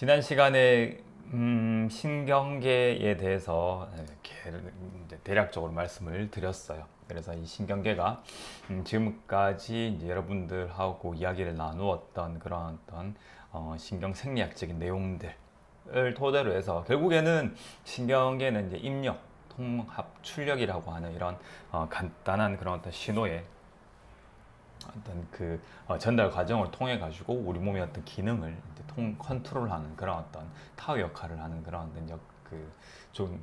지난 시간에 음, 신경계에 대해서 이제 대략적으로 말씀을 드렸어요. 그래서 이 신경계가 음, 지금까지 여러분들하고 이야기를 나누었던 그런 어떤 어, 신경 생리학적인 내용들을 토대로 해서 결국에는 신경계는 이제 입력, 통합, 출력이라고 하는 이런 어, 간단한 그런 어떤 신호의 어떤 그 어, 전달 과정을 통해 가지고 우리 몸의 어떤 기능을 통 컨트롤하는 그런 어떤 타워 역할을 하는 그런 어떤 그좀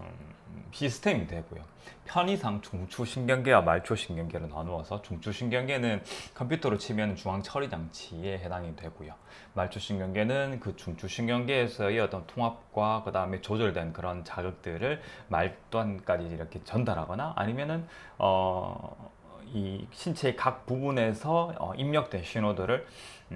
음, 시스템이 되고요. 편의상 중추신경계와 말초신경계로 나누어서 중추신경계는 컴퓨터로 치면 중앙 처리 장치에 해당이 되고요. 말초신경계는 그 중추신경계에서의 어떤 통합과 그 다음에 조절된 그런 자극들을 말단까지 이렇게 전달하거나 아니면은 어, 이 신체의 각 부분에서 어, 입력된 신호들을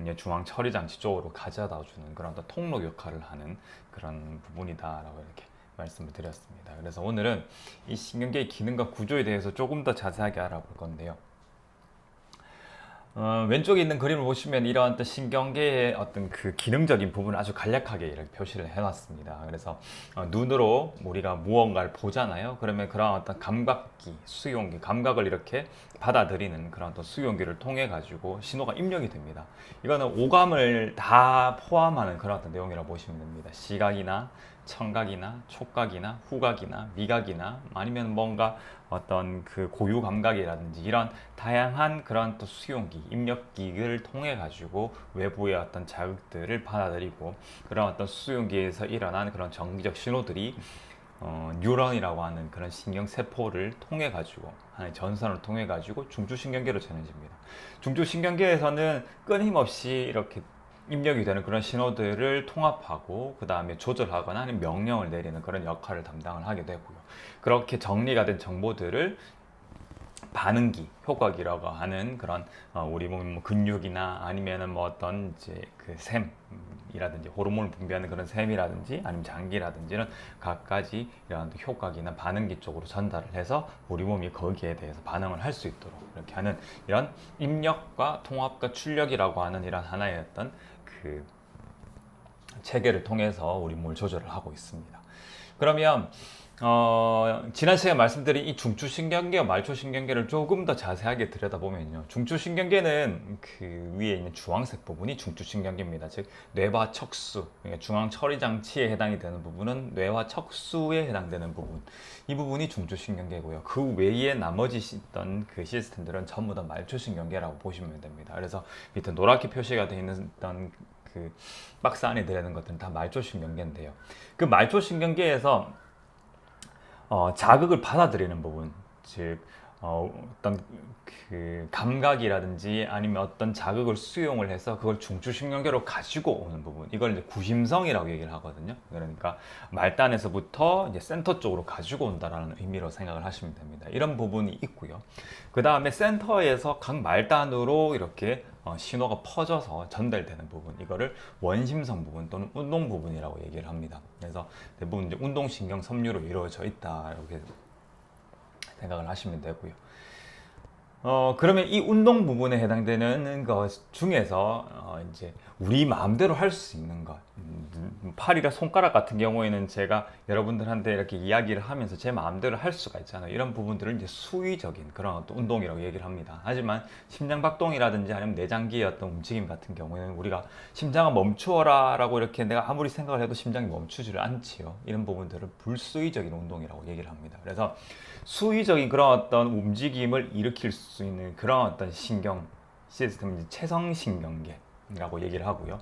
이제 중앙 처리 장치 쪽으로 가져다 주는 그런 어떤 통로 역할을 하는 그런 부분이다라고 이렇게 말씀을 드렸습니다. 그래서 오늘은 이 신경계의 기능과 구조에 대해서 조금 더 자세하게 알아볼 건데요. 어, 왼쪽에 있는 그림을 보시면 이러한 어떤 신경계의 어떤 그 기능적인 부분을 아주 간략하게 이렇게 표시를 해놨습니다. 그래서 어, 눈으로 우리가 무언가를 보잖아요. 그러면 그런 어떤 감각기, 수용기, 감각을 이렇게 받아들이는 그런 어떤 수용기를 통해 가지고 신호가 입력이 됩니다. 이거는 오감을 다 포함하는 그런 어떤 내용이라고 보시면 됩니다. 시각이나 청각이나 촉각이나 후각이나 미각이나 아니면 뭔가 어떤 그 고유 감각이라든지 이런 다양한 그런 또 수용기, 입력기를 통해 가지고 외부의 어떤 자극들을 받아들이고 그런 어떤 수용기에서 일어난 그런 정기적 신호들이 어, 뉴런이라고 하는 그런 신경 세포를 통해 가지고 하는 전선을 통해 가지고 중추신경계로 전해집니다. 중추신경계에서는 끊임없이 이렇게 입력이 되는 그런 신호들을 통합하고 그 다음에 조절하거나 아니면 명령을 내리는 그런 역할을 담당을 하게 되고요. 그렇게 정리가 된 정보들을 반응기, 효과기라고 하는 그런 어, 우리 몸뭐 근육이나 아니면은 뭐 어떤 이제 그 샘이라든지 호르몬을 분비하는 그런 샘이라든지 아니면 장기라든지는 각가지 이런 효과기나 반응기 쪽으로 전달을 해서 우리 몸이 거기에 대해서 반응을 할 수 있도록 이렇게 하는 이런 입력과 통합과 출력이라고 하는 이런 하나의 어떤 그 체계를 통해서 우리 몸을 조절을 하고 있습니다. 그러면 어, 지난 시간에 말씀드린 이 중추신경계와 말초신경계를 조금 더 자세하게 들여다보면요. 중추신경계는 그 위에 있는 주황색 부분이 중추신경계입니다. 즉, 뇌와 척수, 그러니까 중앙 처리 장치에 해당이 되는 부분은 뇌와 척수에 해당되는 부분. 이 부분이 중추신경계고요. 그 외에 나머지 있던 그 시스템들은 전부 다 말초신경계라고 보시면 됩니다. 그래서 밑에 노랗게 표시가 되어 있는 그 박스 안에 들어있는 것들은 다 말초신경계인데요. 그 말초신경계에서 어, 자극을 받아들이는 부분, 즉 어, 어떤 그 감각이라든지 아니면 어떤 자극을 수용을 해서 그걸 중추신경계로 가지고 오는 부분, 이걸 이제 구심성이라고 얘기를 하거든요. 그러니까 말단에서부터 이제 센터 쪽으로 가지고 온다라는 의미로 생각을 하시면 됩니다. 이런 부분이 있고요. 그 다음에 센터에서 각 말단으로 이렇게 어, 신호가 퍼져서 전달되는 부분 이거를 원심성 부분 또는 운동 부분이라고 얘기를 합니다. 그래서 대부분 이제 운동신경 섬유로 이루어져 있다 이렇게 생각을 하시면 되고요. 어, 그러면 이 운동 부분에 해당되는 것 중에서 어, 이제 우리 마음대로 할 수 있는 것, 음, 팔이나 손가락 같은 경우에는 제가 여러분들한테 이렇게 이야기를 하면서 제 마음대로 할 수가 있잖아요. 이런 부분들은 이제 수위적인 그런 어떤 운동이라고 얘기를 합니다. 하지만 심장박동이라든지 아니면 내장기의 어떤 움직임 같은 경우에는 우리가 심장을 멈추어라 라고 이렇게 내가 아무리 생각을 해도 심장이 멈추지를 않지요. 이런 부분들을 불수위적인 운동이라고 얘기를 합니다. 그래서 수위적인 그런 어떤 움직임을 일으킬 수 있는 그런 어떤 신경 시스템이 체성신경계라고 얘기를 하고요.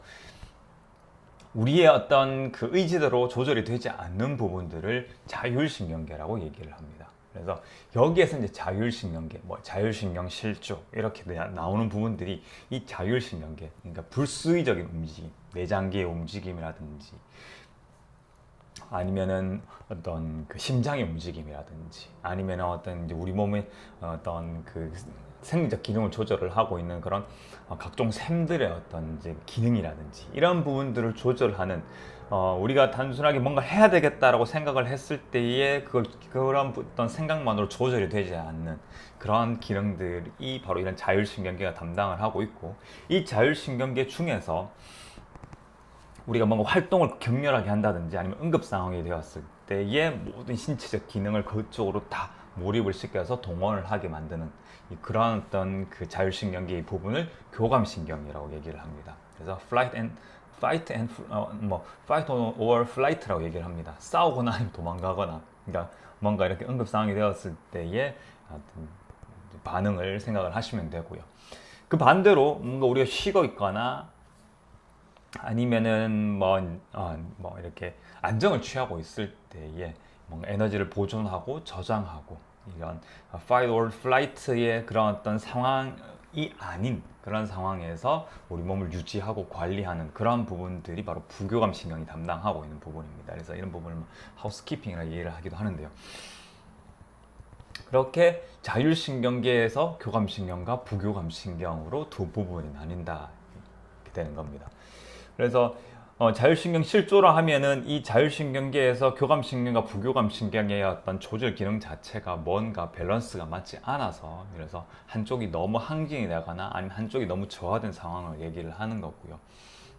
우리의 어떤 그 의지대로 조절이 되지 않는 부분들을 자율신경계라고 얘기를 합니다. 그래서 여기에서 이제 자율신경계, 뭐 자율신경 실조 이렇게 나오는 부분들이 이 자율신경계, 그러니까 불수의적인 움직임, 내장계의 움직임이라든지 아니면은 어떤 그 심장의 움직임이라든지 아니면 어떤 이제 우리 몸의 어떤 그 생리적 기능을 조절을 하고 있는 그런 어, 각종 샘들의 어떤 이제 기능이라든지 이런 부분들을 조절하는 어, 우리가 단순하게 뭔가 해야 되겠다라고 생각을 했을 때에 그걸 그런 어떤 생각만으로 조절이 되지 않는 그러한 기능들이 바로 이런 자율신경계가 담당을 하고 있고 이 자율신경계 중에서 우리가 뭔가 활동을 격렬하게 한다든지 아니면 응급 상황이 되었을 때의 모든 신체적 기능을 그쪽으로 다 몰입을 시켜서 동원을 하게 만드는 이 그러한 어떤 그 자율신경계의 부분을 교감신경이라고 얘기를 합니다. 그래서 flight and fight and 어, 뭐 fight or flight라고 얘기를 합니다. 싸우거나 아니면 도망가거나 그러니까 뭔가 이렇게 응급 상황이 되었을 때의 어떤 반응을 생각을 하시면 되고요. 그 반대로 뭔가 우리가 쉬고 있거나 아니면은 뭐, 어, 뭐 이렇게 안정을 취하고 있을 때에 뭔가 에너지를 보존하고 저장하고 이런 fight or flight의 그런 어떤 상황이 아닌 그런 상황에서 우리 몸을 유지하고 관리하는 그런 부분들이 바로 부교감 신경이 담당하고 있는 부분입니다. 그래서 이런 부분을 하우스키핑이라 이해를 하기도 하는데요. 그렇게 자율신경계에서 교감신경과 부교감신경으로 두 부분이 나뉜다 되는 겁니다. 그래서 어, 자율신경 실조라 하면은 이 자율신경계에서 교감신경과 부교감신경의 어떤 조절 기능 자체가 뭔가 밸런스가 맞지 않아서 그래서 한쪽이 너무 항진이 되거나 아니면 한쪽이 너무 저하된 상황을 얘기를 하는 거고요.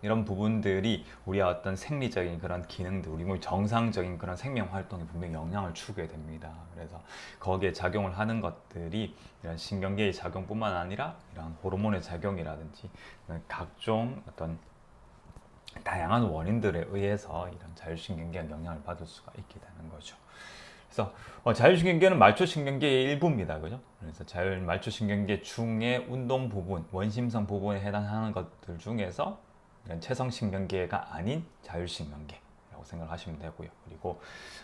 이런 부분들이 우리의 어떤 생리적인 그런 기능들, 우리 몸 정상적인 그런 생명 활동에 분명히 영향을 주게 됩니다. 그래서 거기에 작용을 하는 것들이 이런 신경계의 작용뿐만 아니라 이런 호르몬의 작용이라든지 각종 어떤 다양한 원인들에 의해서 이런 자율신경계가 영향을 받을 수가 있게 되는 거죠. 그래서 어, 자율신경계는 말초신경계의 일부입니다. 그죠? 그래서 자율 말초신경계 중에 운동 부분, 원심성 부분에 해당하는 것들 중에서 이런 체성신경계가 아닌 자율신경계라고 생각하시면 되고요. 그리고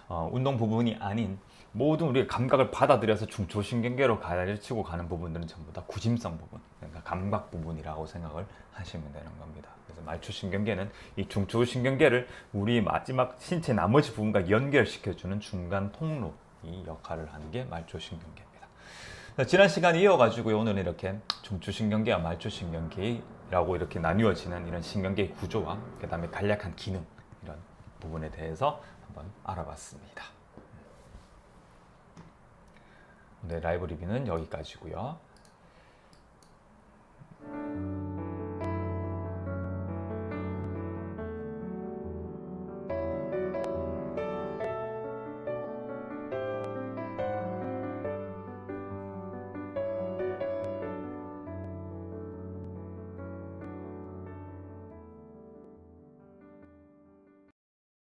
어, 운동 부분이 아닌 모든 우리가 감각을 받아들여서 중초신경계로 가르치고 가는 부분들은 전부 다 구심성 부분, 그러니까 감각 부분이라고 생각을 하시면 되는 겁니다. 그래서 말초신경계는 이 중초신경계를 우리 마지막 신체 나머지 부분과 연결시켜주는 중간 통로 이 역할을 하는 게 말초신경계입니다. 지난 시간에 이어가지고 오늘은 이렇게 중추신경계와 말초신경계라고 이렇게 나뉘어지는 이런 신경계의 구조와 그 다음에 간략한 기능 이런 부분에 대해서 한번 알아봤습니다. 네, 오늘 라이브 리뷰는 여기까지고요.